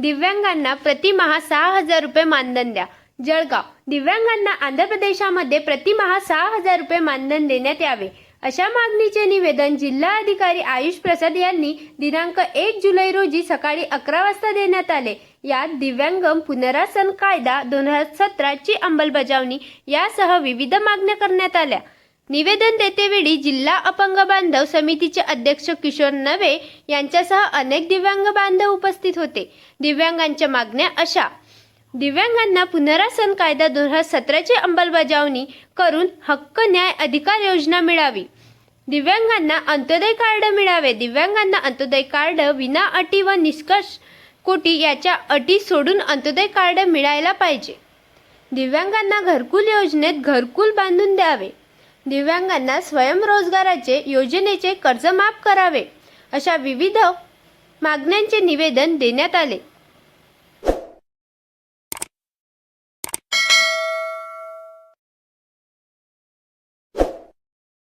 दिव्यांगांना प्रतिमहा सहा हजार रुपये मानधन द्या. जळगाव. दिव्यांगांना आंध्र प्रदेशामध्ये प्रतिमहा सहा हजार रुपये मानधन देण्यात यावे. अशा मागणीचे निवेदन जिल्हा अधिकारी आयुष प्रसाद यांनी दिनांक एक जुलै रोजी सकाळी अकरा वाजता देण्यात आले. यात दिव्यांग पुनरासन कायदा दोन हजार सतराची अंमलबजावणी यासह विविध मागण्या करण्यात आल्या. निवेदन देतेवेळी जिल्हा अपंग बांधव समितीचे अध्यक्ष किशोर नवे यांच्यासह अनेक दिव्यांग बांधव उपस्थित होते. दिव्यांगांच्या मागण्या अशा. दिव्यांगांना पुनरासन कायदा दोन हजार सतराची अंमलबजावणी करून हक्क न्याय अधिकार योजना मिळावी. दिव्यांगांना अंत्योदय कार्ड मिळावे. दिव्यांगांना अंत्योदय कार्ड विना अटी व निष्कर्ष कोटी याच्या अटी सोडून अंत्योदय कार्ड मिळायला पाहिजे. दिव्यांगांना घरकुल योजनेत घरकुल बांधून द्यावे. दिव्यांगांना स्वयंरोजगाराचे योजनेचे कर्ज माफ करावे अशा विविध मागण्यांचे निवेदन देण्यात आले.